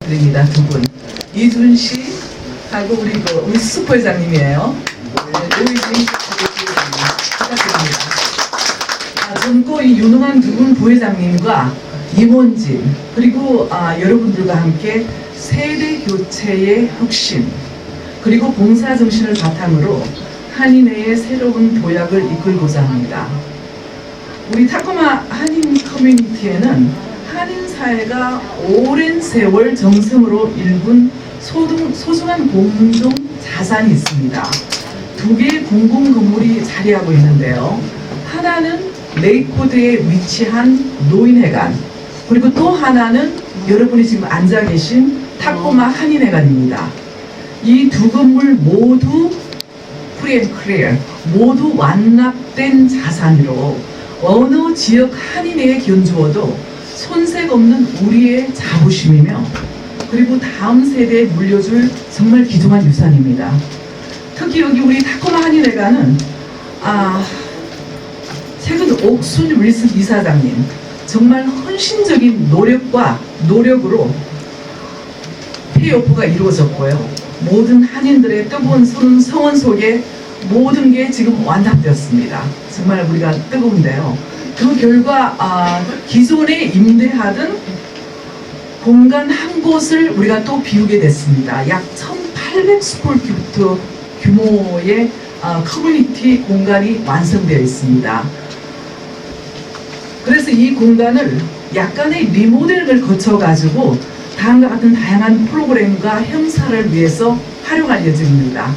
드립니다 두 분. 이준 씨하고 우리 그 우리 수석 회장님이에요. 네, 노희진 씨 부탁드립니다. 아, 젊고 이 유능한 두 분 부회장님과 임원진 그리고 아, 여러분들과 함께 세대 교체의 혁신 그리고 봉사 정신을 바탕으로 한인회의 새로운 도약을 이끌고자 합니다. 우리 타코마 한인 커뮤니티에는 한인 사회가 오랜 세월 정성으로 일군 소중, 소중한 공동 자산이 있습니다. 두 개의 공공 건물이 자리하고 있는데요. 하나는 레이코드에 위치한 노인회관, 그리고 또 하나는 여러분이 지금 앉아 계신 타코마 한인회관입니다. 이 두 건물 모두 프리앤클리어 모두 완납된 자산으로 어느 지역 한인회에 견주어도 손색 없는 우리의 자부심이며 그리고 다음 세대에 물려줄 정말 귀중한 유산입니다. 특히 여기 우리 타코마 한인회관은 아 최근 옥순 윌슨 이사장님 정말 헌신적인 노력과 노력으로 페이오프가 이루어졌고요. 모든 한인들의 뜨거운 손 성원 속에 모든 게 지금 완납되었습니다. 정말 우리가 뜨거운데요. 그 결과 아, 기존에 임대하던 공간 한 곳을 우리가 또 비우게 됐습니다. 약 1,800스콜큐트 규모의 아, 커뮤니티 공간이 완성되어 있습니다. 그래서 이 공간을 약간의 리모델을 거쳐가지고 다음과 같은 다양한 프로그램과 행사를 위해서 활용할 예정입니다.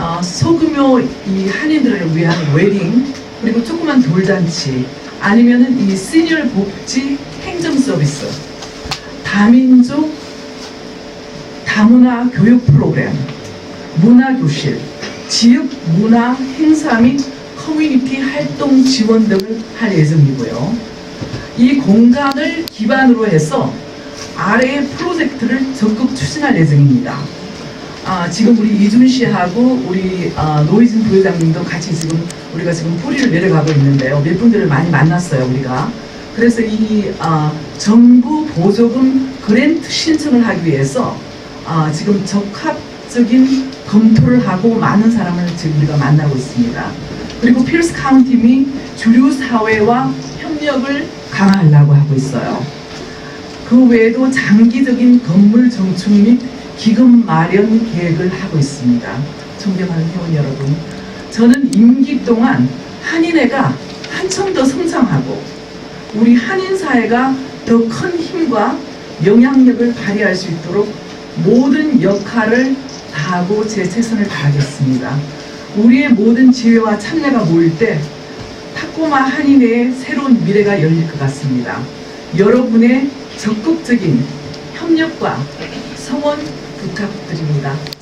어, 소규모 이 한인들을 위한 웨딩 그리고 조그만 돌잔치 아니면은 이 시니어 복지 행정 서비스 다민족 다문화 교육 프로그램 문화 교실 지역 문화 행사 및 커뮤니티 활동 지원 등을 할 예정이고요. 이 공간을 기반으로 해서 아래의 프로젝트를 적극 추진할 예정입니다. 아, 지금 우리 이준 씨하고 우리 아, 노희진 부회장님도 같이 지금 우리가 지금 뿌리를 내려가고 있는데요. 몇 분들을 많이 만났어요, 우리가. 그래서 이 아, 정부 보조금 그랜트 신청을 하기 위해서 아, 지금 적합적인 검토를 하고 많은 사람을 지금 우리가 만나고 있습니다. 그리고 필스 카운티 및 주류 사회와 협력을 강화하려고 하고 있어요. 그 외에도 장기적인 건물 정축 및 기금 마련 계획을 하고 있습니다. 존경하는 회원 여러분, 저는 임기 동안 한인회가 한층 더 성장하고 우리 한인 사회가 더 큰 힘과 영향력을 발휘할 수 있도록 모든 역할을 다하고 제 최선을 다하겠습니다. 우리의 모든 지혜와 참여가 모일 때 타코마 한인회의 새로운 미래가 열릴 것 같습니다. 여러분의 적극적인 협력과 성원 부탁드립니다.